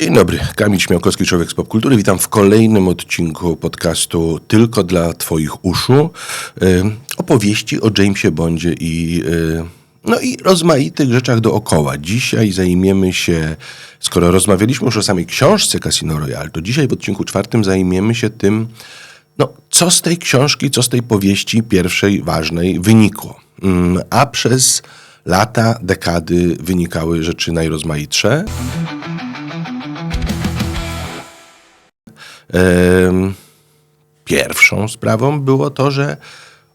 Dzień dobry, Kamil Śmiałkowski, Człowiek z Popkultury. Witam w kolejnym odcinku podcastu Tylko dla Twoich uszu. Y, opowieści o Jamesie Bondzie i, y, no i rozmaitych rzeczach dookoła. Dzisiaj zajmiemy się, skoro rozmawialiśmy już o samej książce Casino Royale, to dzisiaj w odcinku czwartym zajmiemy się tym, no, co z tej książki, co z tej powieści pierwszej, ważnej wynikło. Mm, A przez lata, dekady wynikały rzeczy najrozmaitsze. Pierwszą sprawą było to, że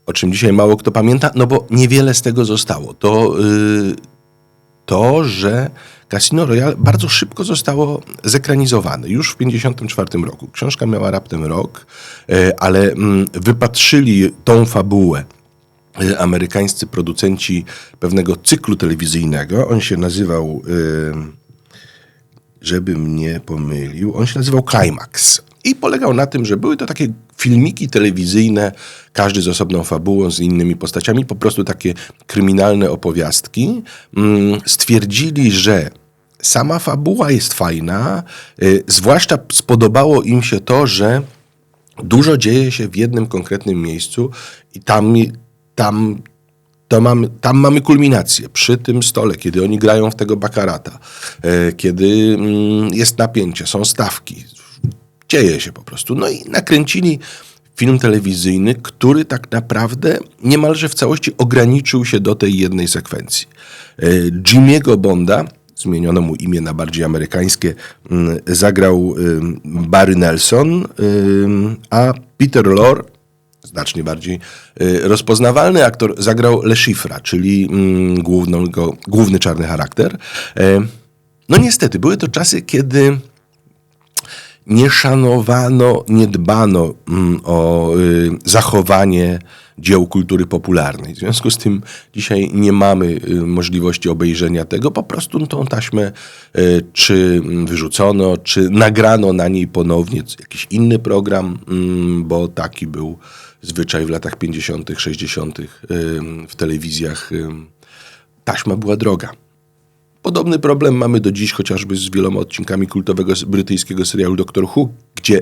o czym dzisiaj mało kto pamięta, no bo niewiele z tego zostało. To, y, to że Casino Royale bardzo szybko zostało zekranizowane. Już w 1954 roku. Książka miała raptem rok, e, ale mm, wypatrzyli tą fabułę y, amerykańscy producenci pewnego cyklu telewizyjnego. On się nazywał, y, żebym nie pomylił, on się nazywał Climax. I polegał na tym, że były to takie filmiki telewizyjne, każdy z osobną fabułą, z innymi postaciami, po prostu takie kryminalne opowiastki. Mm, Stwierdzili, że sama fabuła jest fajna, y, zwłaszcza spodobało im się to, że dużo dzieje się w jednym konkretnym miejscu i tam, tam, to mamy, tam mamy kulminację. Przy tym stole, kiedy oni grają w tego bakarata, e, kiedy mm, jest napięcie, są stawki, dzieje się po prostu. No i nakręcili film telewizyjny, który tak naprawdę niemalże w całości ograniczył się do tej jednej sekwencji. E, Jimmy'ego Bonda, zmieniono mu imię na bardziej amerykańskie, mm, zagrał ym, Barry Nelson, ym, a Peter Lorre, znacznie bardziej y, rozpoznawalny aktor, zagrał Le Chiffra, czyli mm, główny czarny charakter. E, No niestety, były to czasy, kiedy nie szanowano, nie dbano mm, o y, zachowanie dzieł kultury popularnej. W związku z tym dzisiaj nie mamy y, możliwości obejrzenia tego. Po prostu tą taśmę y, czy wyrzucono, czy nagrano na niej ponownie jakiś inny program, mm, bo taki był zwyczaj w latach 50., 60. y, w telewizjach. Taśma była droga. Podobny problem mamy do dziś chociażby z wieloma odcinkami kultowego brytyjskiego serialu Doctor Who, gdzie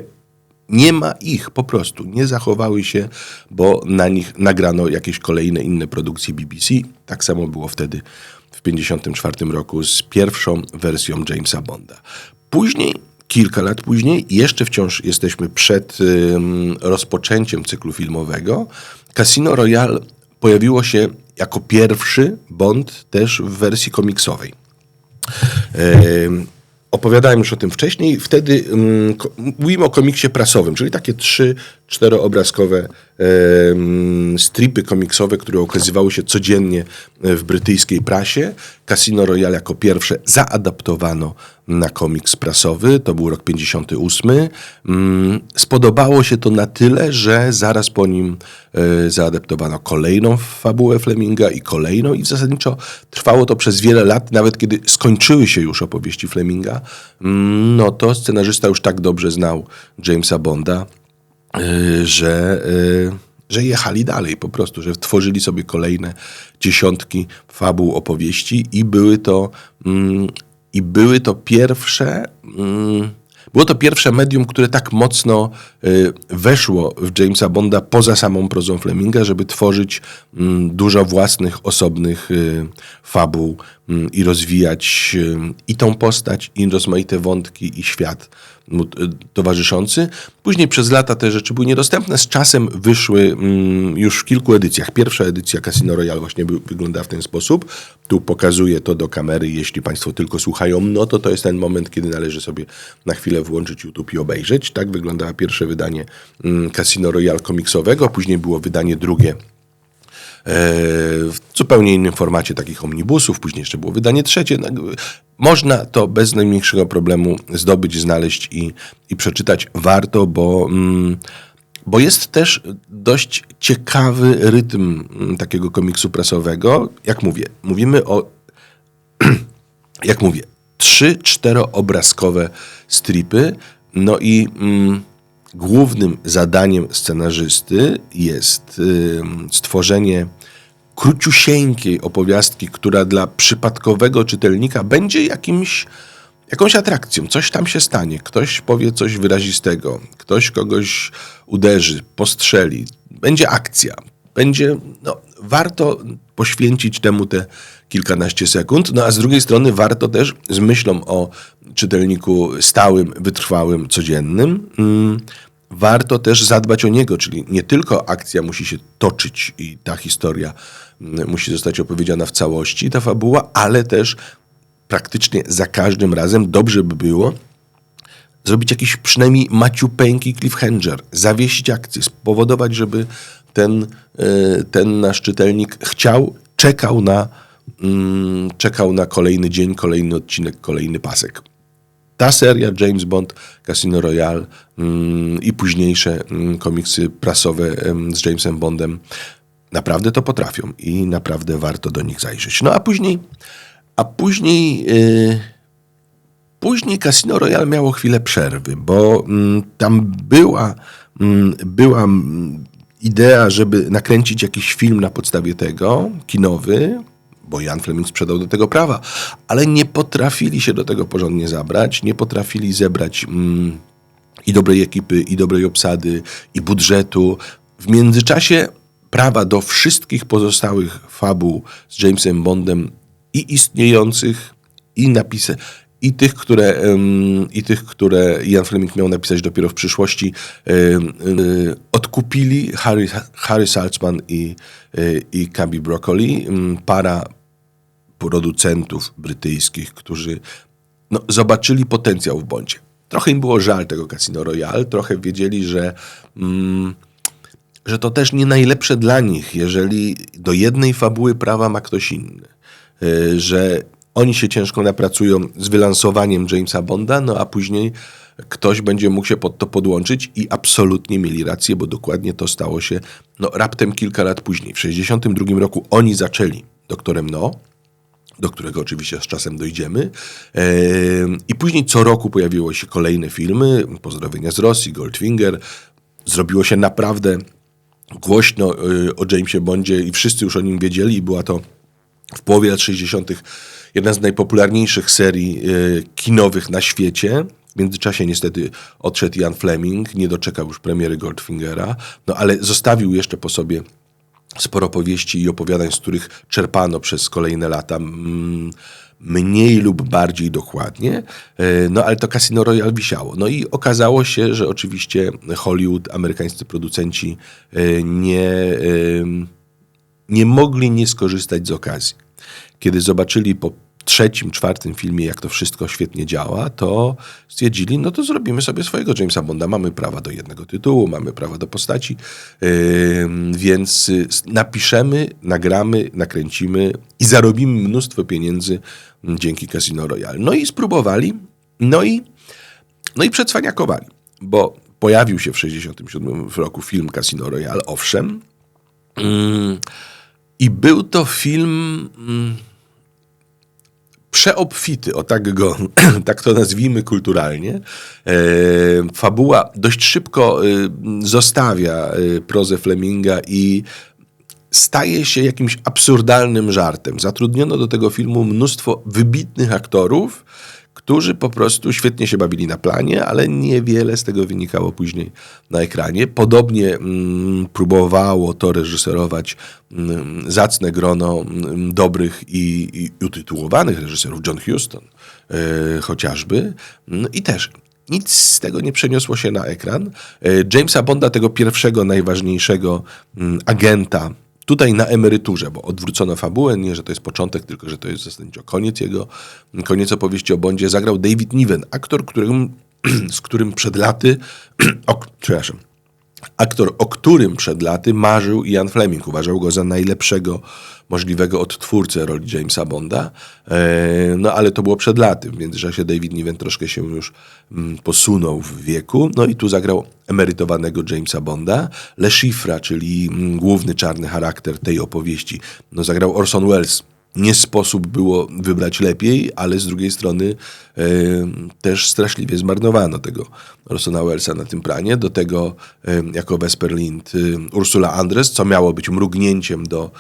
nie ma ich po prostu, nie zachowały się, bo na nich nagrano jakieś kolejne inne produkcje BBC. Tak samo było wtedy w 1954 roku z pierwszą wersją Jamesa Bonda. Później, kilka lat później, jeszcze wciąż jesteśmy przed ym, rozpoczęciem cyklu filmowego, Casino Royale pojawiło się jako pierwszy Bond też w wersji komiksowej. Em, Opowiadałem już o tym wcześniej. Wtedy mm, mówimy o komiksie prasowym, czyli takie trzy, czteroobrazkowe em, stripy komiksowe, które okazywały się codziennie e, w brytyjskiej prasie. Casino Royale jako pierwsze zaadaptowano na komiks prasowy. To był rok 58. Mm, Spodobało się to na tyle, że zaraz po nim e, zaadaptowano kolejną fabułę Fleminga i kolejną i zasadniczo trwało to przez wiele lat, nawet kiedy skończyły się już opowieści Fleminga, mm, no to scenarzysta już tak dobrze znał Jamesa Bonda, że, y, że jechali dalej po prostu, że tworzyli sobie kolejne dziesiątki fabuł opowieści i były to, mm, i były to pierwsze. Było to pierwsze medium, które tak mocno y, weszło w Jamesa Bonda poza samą prozą Fleminga, żeby tworzyć mm, dużo własnych, osobnych y, fabuł mm, i rozwijać y, i tą postać, i rozmaite wątki, i świat towarzyszący. Później przez lata te rzeczy były niedostępne. Z czasem wyszły mm, już w kilku edycjach. Pierwsza edycja Casino Royale właśnie by, wygląda w ten sposób. Tu pokazuję to do kamery. Jeśli Państwo tylko słuchają, no to to jest ten moment, kiedy należy sobie na chwilę włączyć YouTube i obejrzeć. Tak wyglądało pierwsze wydanie mm, Casino Royale komiksowego. Później było wydanie drugie e, w zupełnie innym formacie takich omnibusów, później jeszcze było wydanie trzecie. No, Można to bez najmniejszego problemu zdobyć, znaleźć i, i przeczytać. Warto, bo, mm, bo jest też dość ciekawy rytm mm, takiego komiksu prasowego. Jak mówię, mówimy o jak mówię, trzy, czteroobrazkowe stripy. No i mm, głównym zadaniem scenarzysty jest ym, stworzenie króciusieńkiej opowiastki, która dla przypadkowego czytelnika będzie jakimś jakąś atrakcją. Coś tam się stanie. Ktoś powie coś wyrazistego. Ktoś kogoś uderzy, postrzeli. Będzie akcja. Będzie, no, warto poświęcić temu te kilkanaście sekund, no a z drugiej strony warto też z myślą o czytelniku stałym, wytrwałym, codziennym, mm, warto też zadbać o niego, czyli nie tylko akcja musi się toczyć i ta historia mm, musi zostać opowiedziana w całości, ta fabuła, ale też praktycznie za każdym razem dobrze by było zrobić jakiś przynajmniej maciupeńki cliffhanger, zawiesić akcję, spowodować, żeby ten, e, ten nasz czytelnik chciał, czekał na, mm, czekał na kolejny dzień, kolejny odcinek, kolejny pasek. Ta seria James Bond, Casino Royale mm, i późniejsze mm, komiksy prasowe z Jamesem Bondem naprawdę to potrafią i naprawdę warto do nich zajrzeć. No a później, a później, yy, później Casino Royale miało chwilę przerwy, bo mm, tam była, mm, była mm, idea, żeby nakręcić jakiś film na podstawie tego, kinowy, bo Jan Fleming sprzedał do tego prawa, ale nie potrafili się do tego porządnie zabrać, nie potrafili zebrać i dobrej ekipy, i dobrej obsady, i budżetu. W międzyczasie prawa do wszystkich pozostałych fabuł z Jamesem Bondem i istniejących, i napisy, i tych, które, i tych, które Ian Fleming miał napisać dopiero w przyszłości, odkupili Harry, Harry Saltzman i, i Cabi Broccoli, para producentów brytyjskich, którzy no, zobaczyli potencjał w Bondzie. Trochę im było żal tego Casino Royale, trochę wiedzieli, że, mm, że to też nie najlepsze dla nich, jeżeli do jednej fabuły prawa ma ktoś inny. Y, że oni się ciężko napracują z wylansowaniem Jamesa Bonda, no a później ktoś będzie mógł się pod to podłączyć i absolutnie mieli rację, bo dokładnie to stało się no, raptem kilka lat później. W 1962 roku oni zaczęli doktorem No, do którego oczywiście z czasem dojdziemy. I później co roku pojawiły się kolejne filmy, Pozdrowienia z Rosji, Goldfinger. Zrobiło się naprawdę głośno y, o Jamesie Bondzie i wszyscy już o nim wiedzieli i była to w połowie lat 60. jedna z najpopularniejszych serii y, kinowych na świecie. W międzyczasie niestety odszedł Ian Fleming, nie doczekał już premiery Goldfingera, no ale zostawił jeszcze po sobie sporo powieści i opowiadań, z których czerpano przez kolejne lata mniej lub bardziej dokładnie, e, no ale to Casino Royale wisiało. No i okazało się, że oczywiście Hollywood, amerykańscy producenci e, nie, e, nie mogli nie skorzystać z okazji. Kiedy zobaczyli po trzecim, czwartym filmie, jak to wszystko świetnie działa, to stwierdzili, no to zrobimy sobie swojego Jamesa Bonda. Mamy prawa do jednego tytułu, mamy prawa do postaci, yy, więc y, napiszemy, nagramy, nakręcimy i zarobimy mnóstwo pieniędzy dzięki Casino Royale. No i spróbowali, no i, no i przetrwaniakowali, bo pojawił się w 1967 roku film Casino Royale, owszem, yy, i był to film... Yy, przeobfity, o tak go, tak to nazwijmy kulturalnie. E, fabuła dość szybko e, zostawia e, prozę Fleminga i staje się jakimś absurdalnym żartem. Zatrudniono do tego filmu mnóstwo wybitnych aktorów, którzy po prostu świetnie się bawili na planie, ale niewiele z tego wynikało później na ekranie. Podobnie mm, próbowało to reżyserować mm, zacne grono mm, dobrych i, i utytułowanych reżyserów, John Huston y, chociażby. Mm, I też nic z tego nie przeniosło się na ekran. Y, Jamesa Bonda, tego pierwszego, najważniejszego mm, agenta tutaj na emeryturze, bo odwrócono fabułę, nie, że to jest początek, tylko że to jest zasadniczo koniec jego, koniec opowieści o Bondzie, zagrał David Niven, aktor, którym, z którym przed laty, o, przepraszam, aktor, o którym przed laty marzył Ian Fleming. Uważał go za najlepszego możliwego odtwórcę roli Jamesa Bonda. E, no ale to było przed laty. W międzyczasie David Niven troszkę się już mm, posunął w wieku. No i tu zagrał emerytowanego Jamesa Bonda. Le Chiffra, czyli mm, główny czarny charakter tej opowieści, no zagrał Orson Welles nie sposób było wybrać lepiej, ale z drugiej strony e, też straszliwie zmarnowano tego Rosona Wellesa na tym planie. Do tego e, jako Vesperlind e, Ursula Andres, co miało być mrugnięciem do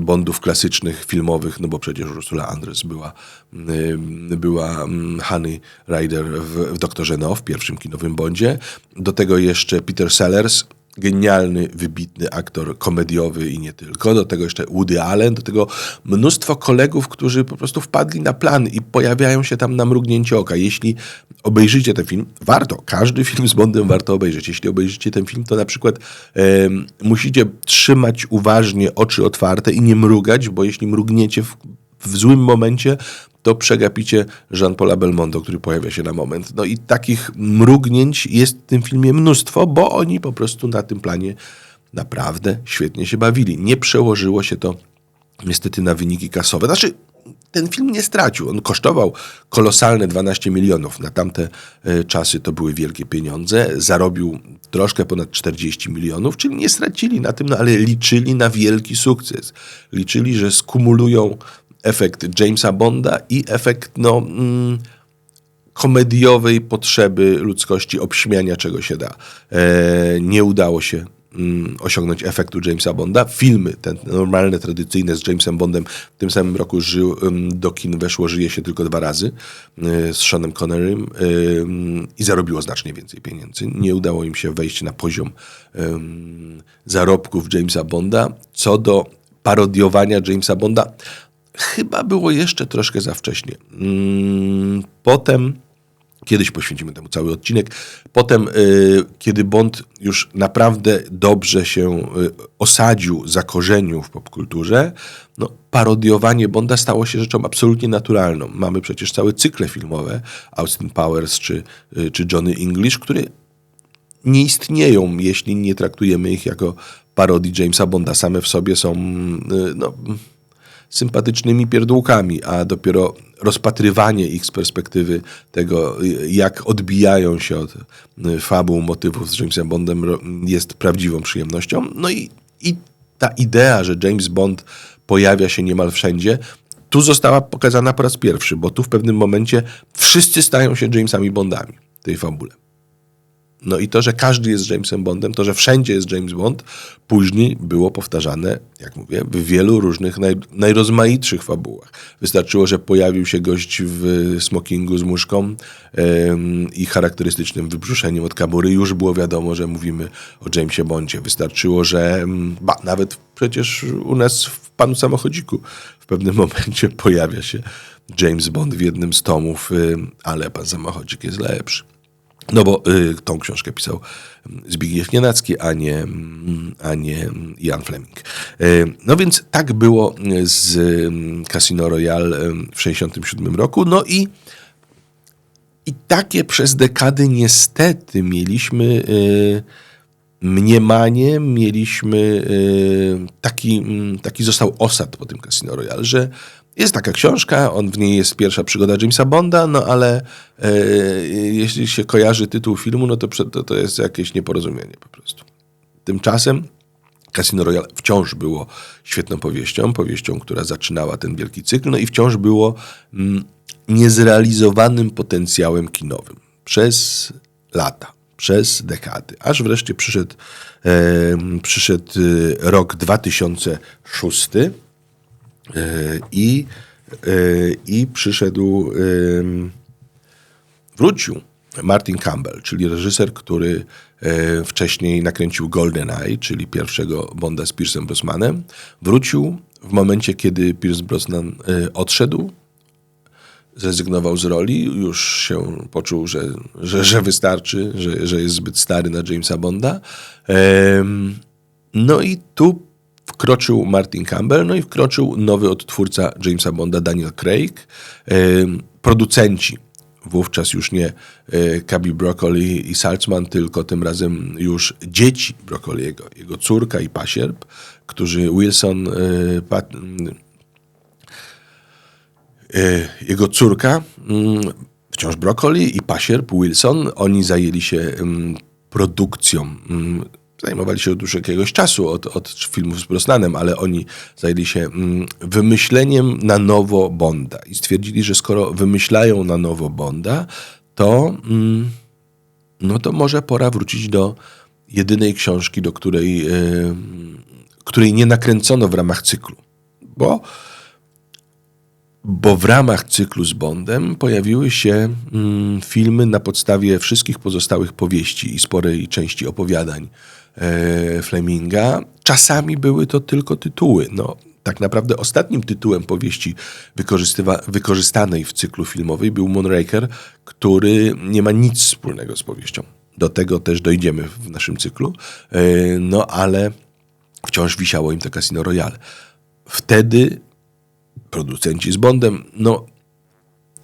Bondów klasycznych, filmowych, no bo przecież Ursula Andres była, była Honey Rider w, w Doktorze No, w pierwszym kinowym Bondzie. Do tego jeszcze Peter Sellers, genialny, wybitny aktor komediowy i nie tylko. Do tego jeszcze Woody Allen, do tego mnóstwo kolegów, którzy po prostu wpadli na plan i pojawiają się tam na mrugnięcie oka. Jeśli obejrzycie ten film, warto, każdy film z Bondem warto obejrzeć. Jeśli obejrzycie ten film, to na przykład e, musicie trzymać uważnie oczy otwarte i nie mrugać, bo jeśli mrugniecie w, w złym momencie, to przegapicie Jean-Paula Belmondo, który pojawia się na moment. No i takich mrugnięć jest w tym filmie mnóstwo, bo oni po prostu na tym planie naprawdę świetnie się bawili. Nie przełożyło się to niestety na wyniki kasowe. Znaczy, ten film nie stracił. On kosztował kolosalne 12 milionów. Na tamte e, czasy to były wielkie pieniądze. Zarobił troszkę ponad 40 milionów, czyli nie stracili na tym, no ale liczyli na wielki sukces. Liczyli, że skumulują efekt Jamesa Bonda i efekt no, mm, komediowej potrzeby ludzkości obśmiania czego się da. E, nie udało się mm, osiągnąć efektu Jamesa Bonda. Filmy, te normalne, tradycyjne z Jamesem Bondem w tym samym roku do kin weszło Żyje się tylko dwa razy e, z Seanem Connerym i zarobiło znacznie więcej pieniędzy. Nie udało im się wejść na poziom zarobków Jamesa Bonda. Co do parodiowania Jamesa Bonda, chyba było jeszcze troszkę za wcześnie. Mm, potem, kiedyś poświęcimy temu cały odcinek, potem, y, kiedy Bond już naprawdę dobrze się y, osadził, zakorzenił w popkulturze, no, parodiowanie Bonda stało się rzeczą absolutnie naturalną. Mamy przecież całe cykle filmowe, Austin Powers czy, y, czy Johnny English, które nie istnieją, jeśli nie traktujemy ich jako parodii Jamesa Bonda. Same w sobie są no, sympatycznymi pierdółkami, a dopiero rozpatrywanie ich z perspektywy tego, jak odbijają się od y, fabuł, motywów z Jamesem Bondem jest prawdziwą przyjemnością. No i, i ta idea, że James Bond pojawia się niemal wszędzie, tu została pokazana po raz pierwszy, bo tu w pewnym momencie wszyscy stają się Jamesami Bondami w tej fabule. No i to, że każdy jest Jamesem Bondem, to, że wszędzie jest James Bond, później było powtarzane, jak mówię, w wielu różnych naj, najrozmaitszych fabułach. Wystarczyło, że pojawił się gość w smokingu z muszką ym, i charakterystycznym wybrzuszeniem od kabury. Już było wiadomo, że mówimy o Jamesie Bondzie. Wystarczyło, że ba, nawet przecież u nas w Panu Samochodziku w pewnym momencie pojawia się James Bond w jednym z tomów, ale Pan Samochodzik jest lepszy. No bo y, tą książkę pisał Zbigniew Nienacki, a nie, a nie Jan Fleming. Y, no więc tak było z y, Casino Royale w 1967 roku. No i, i takie przez dekady niestety mieliśmy y, mniemanie, mieliśmy y, taki, taki został osad po tym Casino Royale, że jest taka książka, on w niej jest pierwsza przygoda Jamesa Bonda, no ale e, jeśli się kojarzy tytuł filmu, no to, to, to jest jakieś nieporozumienie po prostu. Tymczasem Casino Royale wciąż było świetną powieścią, powieścią, która zaczynała ten wielki cykl, no i wciąż było mm, niezrealizowanym potencjałem kinowym. Przez lata, przez dekady, aż wreszcie przyszedł, e, przyszedł e, rok 2006 E, I, e, i przyszedł, wrócił Martin Campbell, czyli reżyser, który e, wcześniej nakręcił Golden Eye, czyli pierwszego Bonda z Piersem Brosnanem. Wrócił w momencie, kiedy Pierce Brosnan odszedł, zrezygnował z roli, już się poczuł, że, że, że wystarczy, że, że jest zbyt stary na Jamesa Bonda. No i tu wkroczył Martin Campbell, no i wkroczył nowy odtwórca Jamesa Bonda, Daniel Craig. Producenci, wówczas już nie Kabi Broccoli i Saltzman, tylko tym razem już dzieci Broccoliego, jego córka i pasierb, którzy Wilson, Pat, jego córka, mm, wciąż Broccoli i pasierb Wilson, oni zajęli się produkcją zajmowali się od już jakiegoś czasu od, od filmów z Brosnanem, ale oni zajęli się mm, wymyśleniem na nowo Bonda i stwierdzili, że skoro wymyślają na nowo Bonda, to, mm, no to może pora wrócić do jedynej książki, do której, yy, której nie nakręcono w ramach cyklu. Bo bo w ramach cyklu z Bondem pojawiły się mm, filmy na podstawie wszystkich pozostałych powieści i sporej części opowiadań e, Fleminga. Czasami były to tylko tytuły. No, tak naprawdę ostatnim tytułem powieści wykorzystanej w cyklu filmowej był Moonraker, który nie ma nic wspólnego z powieścią. Do tego też dojdziemy w naszym cyklu, e, no ale wciąż wisiało im to Casino Royale. Wtedy producenci z Bondem, no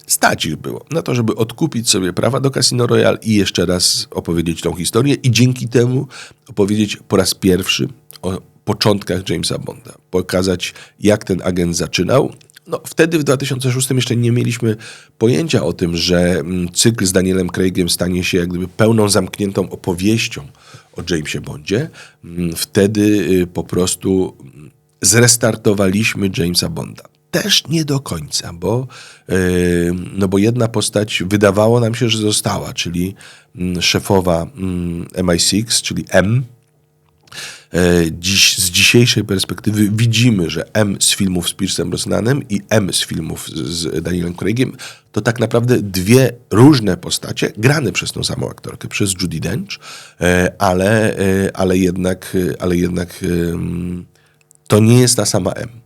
stać ich było na to, żeby odkupić sobie prawa do Casino Royale i jeszcze raz opowiedzieć tą historię i dzięki temu opowiedzieć po raz pierwszy o początkach Jamesa Bonda. Pokazać, jak ten agent zaczynał. No, wtedy w 2006 jeszcze nie mieliśmy pojęcia o tym, że mm, cykl z Danielem Craigiem stanie się jak gdyby pełną, zamkniętą opowieścią o Jamesie Bondzie. Mm, wtedy y, po prostu mm, zrestartowaliśmy Jamesa Bonda też nie do końca, bo, yy, no bo jedna postać wydawało nam się, że została, czyli mm, szefowa MI6, mm, czyli M. Yy, dziś, z dzisiejszej perspektywy widzimy, że M z filmów z Piersem Brosnanem i M z filmów z Danielem Craigiem to tak naprawdę dwie różne postacie, grane przez tą samą aktorkę, przez Judy Dench, yy, ale, ale jednak, ale jednak to nie jest ta sama M.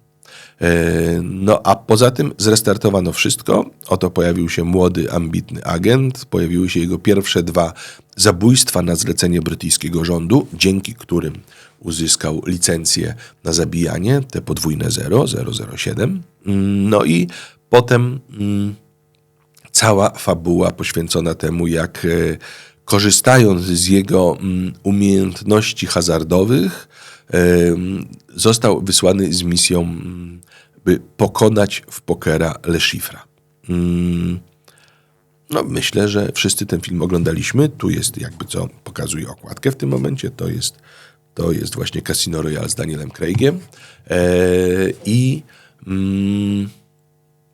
E, no a poza tym zrestartowano wszystko. Oto pojawił się młody, ambitny agent. Pojawiły się jego pierwsze dwa zabójstwa na zlecenie brytyjskiego rządu, dzięki którym uzyskał licencję na zabijanie, te podwójne 0, 007. No i potem mm, cała fabuła poświęcona temu, jak e, korzystając z jego mm, umiejętności hazardowych, został wysłany z misją, mm, by pokonać w pokera Le Chiffra. Mm, no, myślę, że wszyscy ten film oglądaliśmy. Tu jest jakby co pokazuje okładkę w tym momencie. To jest, to jest właśnie Casino Royale z Danielem Craigiem. E, I mm,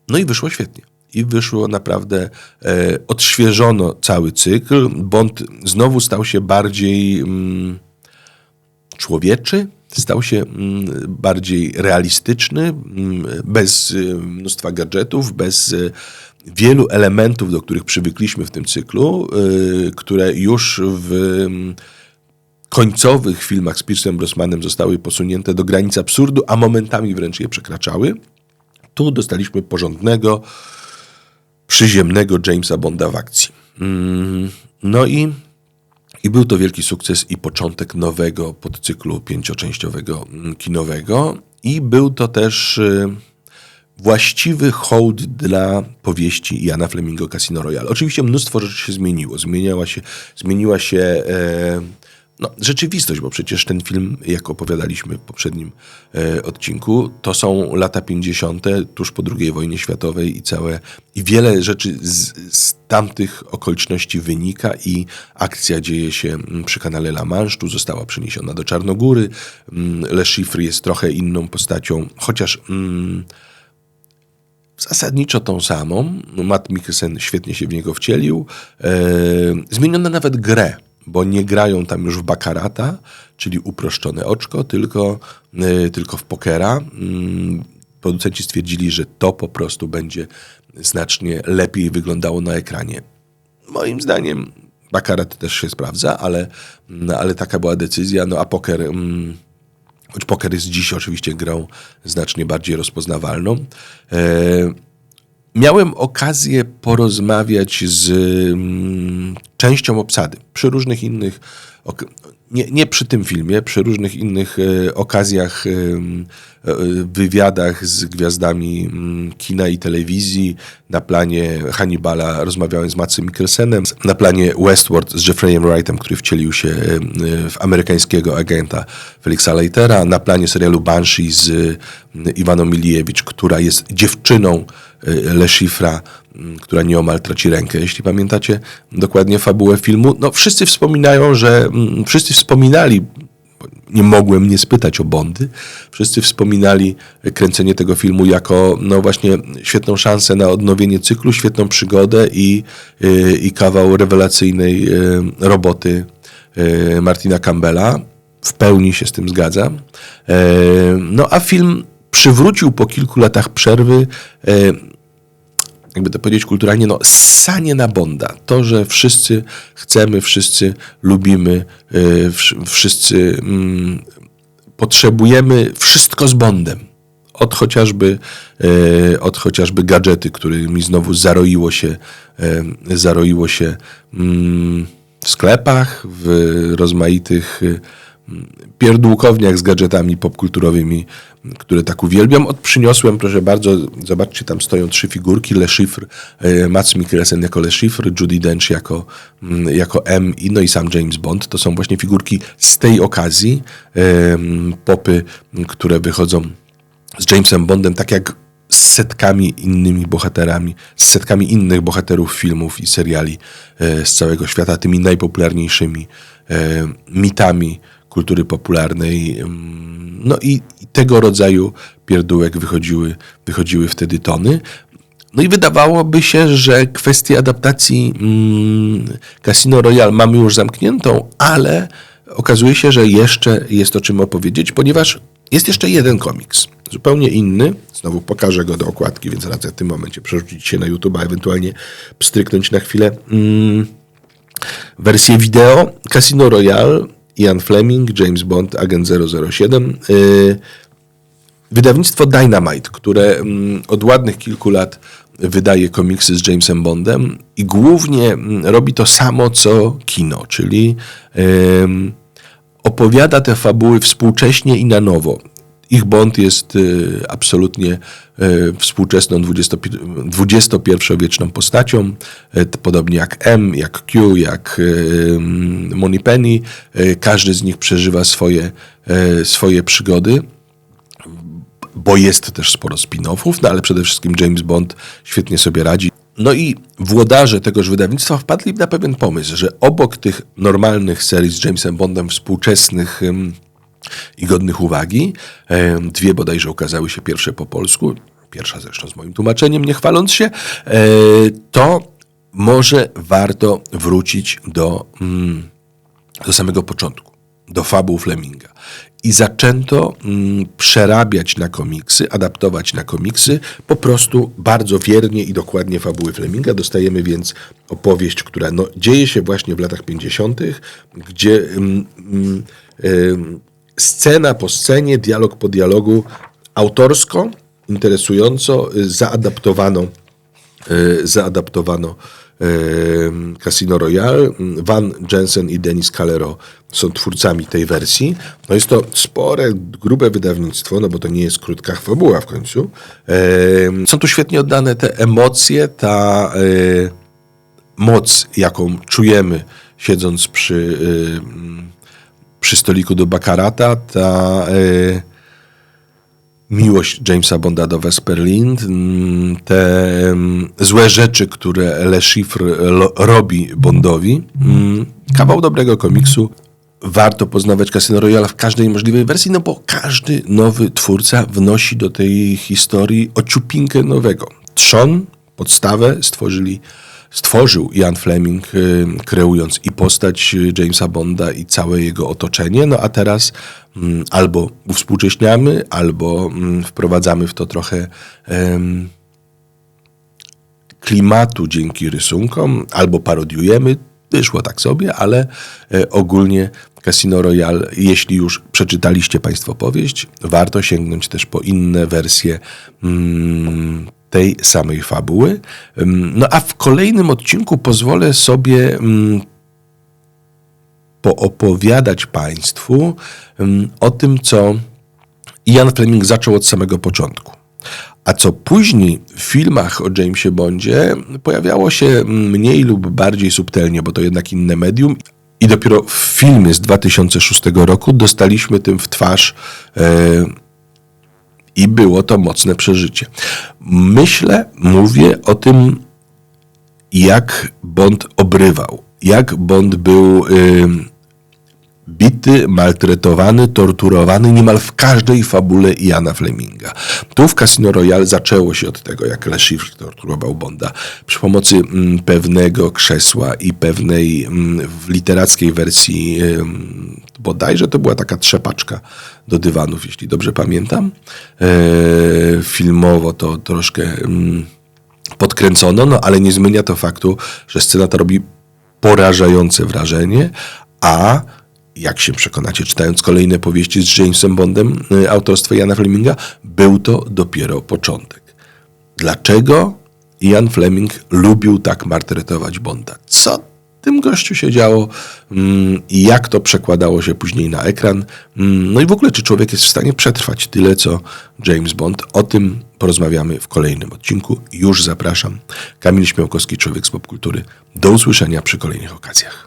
no i wyszło świetnie. I wyszło naprawdę, e, odświeżono cały cykl. Bond znowu stał się bardziej mm, człowieczy, stał się mm, bardziej realistyczny, mm, bez y, mnóstwa gadżetów, bez y, wielu elementów, do których przywykliśmy w tym cyklu, y, które już w mm, końcowych filmach z Piersem Brosmanem zostały posunięte do granic absurdu, a momentami wręcz je przekraczały. Tu dostaliśmy porządnego, przyziemnego Jamesa Bonda w akcji. No i i był to wielki sukces i początek nowego podcyklu pięcioczęściowego mm, kinowego. I był to też y, właściwy hołd dla powieści Jana Flemingo Casino Royale. Oczywiście mnóstwo rzeczy się zmieniło. Zmieniała się, zmieniła się e, no, rzeczywistość, bo przecież ten film, jak opowiadaliśmy w poprzednim e, odcinku, to są lata 50., tuż po II wojnie światowej i całe, i wiele rzeczy z, z tamtych okoliczności wynika i akcja dzieje się mm, przy kanale La Manche, tu została przeniesiona do Czarnogóry. Mm, Le Chiffre jest trochę inną postacią, chociaż mm, zasadniczo tą samą. Matt Mikkelsen świetnie się w niego wcielił. E, zmieniono nawet grę bo nie grają tam już w bakarata, czyli uproszczone oczko, tylko, yy, tylko w pokera. Yy, producenci stwierdzili, że to po prostu będzie znacznie lepiej wyglądało na ekranie. Moim zdaniem bakarat też się sprawdza, ale, no, ale taka była decyzja. No a poker, yy, choć poker jest dziś oczywiście grą znacznie bardziej rozpoznawalną, e, Miałem okazję porozmawiać z mm, częścią obsady przy różnych innych, nie, nie przy tym filmie, przy różnych innych e, okazjach, e, e, wywiadach z gwiazdami mm, kina i telewizji. Na planie Hannibala rozmawiałem z Matsem Mikkelsenem, na planie Westworld z Jeffreyem Wrightem, który wcielił się w amerykańskiego agenta Felixa Leitera, na planie serialu Banshee z Iwaną Miliewicz, która jest dziewczyną Le Chiffra, mm, która nieomal traci rękę. Jeśli pamiętacie dokładnie fabułę filmu, no wszyscy wspominają, że mm, wszyscy wspominali nie mogłem nie spytać o Bondy. Wszyscy wspominali kręcenie tego filmu jako no właśnie świetną szansę na odnowienie cyklu, świetną przygodę i, y, i kawał rewelacyjnej y, roboty y, Martina Campbella. W pełni się z tym zgadzam. No a film przywrócił po kilku latach przerwy jakby to powiedzieć kulturalnie, no sanie na Bonda. To, że wszyscy chcemy, wszyscy lubimy, yy, wszyscy mm, potrzebujemy wszystko z Bondem. Od chociażby, yy, od chociażby gadżety, którymi znowu zaroiło się, zaroiło się mm, w sklepach, w rozmaitych pierdółkowniach z gadżetami popkulturowymi, które tak uwielbiam. Od przyniosłem, proszę bardzo, zobaczcie, tam stoją trzy figurki, Le Chiffre, e, Mats Mikkelsen jako Le Chiffre, Judy Dench jako, mm, jako M, i, no i sam James Bond. To są właśnie figurki z tej okazji, popy, które wychodzą z Jamesem Bondem, tak jak z setkami innymi bohaterami, z setkami innych bohaterów filmów i seriali e, z całego świata, tymi najpopularniejszymi e, mitami, kultury popularnej. No i, tego rodzaju pierdółek wychodziły, wychodziły wtedy tony. No i wydawałoby się, że kwestię adaptacji mm, Casino Royale mamy już zamkniętą, ale okazuje się, że jeszcze jest o czym opowiedzieć, ponieważ jest jeszcze jeden komiks, zupełnie inny. Znowu pokażę go do okładki, więc radzę w tym momencie przerzucić się na YouTube, a ewentualnie pstryknąć na chwilę. Mm, wersję wideo Casino Royale Ian Fleming, James Bond, agent 007. Y, wydawnictwo Dynamite, które mm, od ładnych kilku lat wydaje komiksy z Jamesem Bondem i głównie mm, robi to samo co kino, czyli opowiada te fabuły współcześnie i na nowo. Ich Bond jest y, absolutnie y, współczesną XXI-wieczną postacią, y, podobnie jak M, jak Q, jak Penny. Każdy z nich przeżywa swoje, swoje przygody bo jest też sporo spin-offów, no ale przede wszystkim James Bond świetnie sobie radzi. No i włodarze tegoż wydawnictwa wpadli na pewien pomysł, że obok tych normalnych serii z Jamesem Bondem współczesnych i godnych uwagi. Dwie bodajże ukazały się pierwsze po polsku, pierwsza zresztą z moim tłumaczeniem, nie chwaląc się, e, to może warto wrócić do, mm, do samego początku, do fabuł Fleminga. I zaczęto mm, przerabiać na komiksy, adaptować na komiksy po prostu bardzo wiernie i dokładnie fabuły Fleminga. Dostajemy więc opowieść, która no, dzieje się właśnie w latach 50., gdzie mm, mm, scena po scenie, dialog po dialogu, autorsko, interesująco y, zaadaptowano, y, zaadaptowano y, Casino Royale. Van Jensen i Denis Calero są twórcami tej wersji. No jest to spore, grube wydawnictwo, no bo to nie jest krótka fabuła w końcu. Są tu świetnie oddane te emocje, ta moc, jaką czujemy siedząc przy przy stoliku do Bakarata, ta y, miłość Jamesa Bonda do Vesperlind, mm, te y, złe rzeczy, które Le Chiffre robi Bondowi. Y, kawał dobrego komiksu. Warto poznawać Casino Royale w każdej możliwej wersji, no bo każdy nowy twórca wnosi do tej historii ociupinkę nowego. Trzon, podstawę stworzyli stworzył Ian Fleming, y, kreując i postać y, Jamesa Bonda i całe jego otoczenie. No a teraz mm, albo uwspółcześniamy, albo mm, wprowadzamy w to trochę klimatu dzięki rysunkom, albo parodiujemy. Wyszło tak sobie, ale e, ogólnie Casino Royale, jeśli już przeczytaliście Państwo powieść, warto sięgnąć też po inne wersje mm, tej samej fabuły. No a w kolejnym odcinku pozwolę sobie poopowiadać Państwu o tym, co Ian Fleming zaczął od samego początku. A co później w filmach o Jamesie Bondzie pojawiało się mniej lub bardziej subtelnie, bo to jednak inne medium. I dopiero w filmie z 2006 roku dostaliśmy tym w twarz e, i było to mocne przeżycie. Myślę, mówię o tym, jak Bond obrywał, jak Bond był y, bity, maltretowany, torturowany niemal w każdej fabule Iana Fleminga. Tu w Casino Royale zaczęło się od tego, jak Le Chiffre torturował Bonda przy pomocy mm, pewnego krzesła i pewnej mm, w literackiej wersji ym, bodajże to była taka trzepaczka do dywanów, jeśli dobrze pamiętam. E, filmowo to troszkę podkręcono, no ale nie zmienia to faktu, że scena ta robi porażające wrażenie, a jak się przekonacie, czytając kolejne powieści z Jamesem Bondem y, autorstwa Jana Fleminga, był to dopiero początek. Dlaczego Ian Fleming lubił tak martretować Bonda? Co tym gościu się działo mm, i jak to przekładało się później na ekran? Mm, No i w ogóle, czy człowiek jest w stanie przetrwać tyle, co James Bond? O tym porozmawiamy w kolejnym odcinku. Już zapraszam. Kamil Śmiałkowski, Człowiek z Popkultury. Do usłyszenia przy kolejnych okazjach.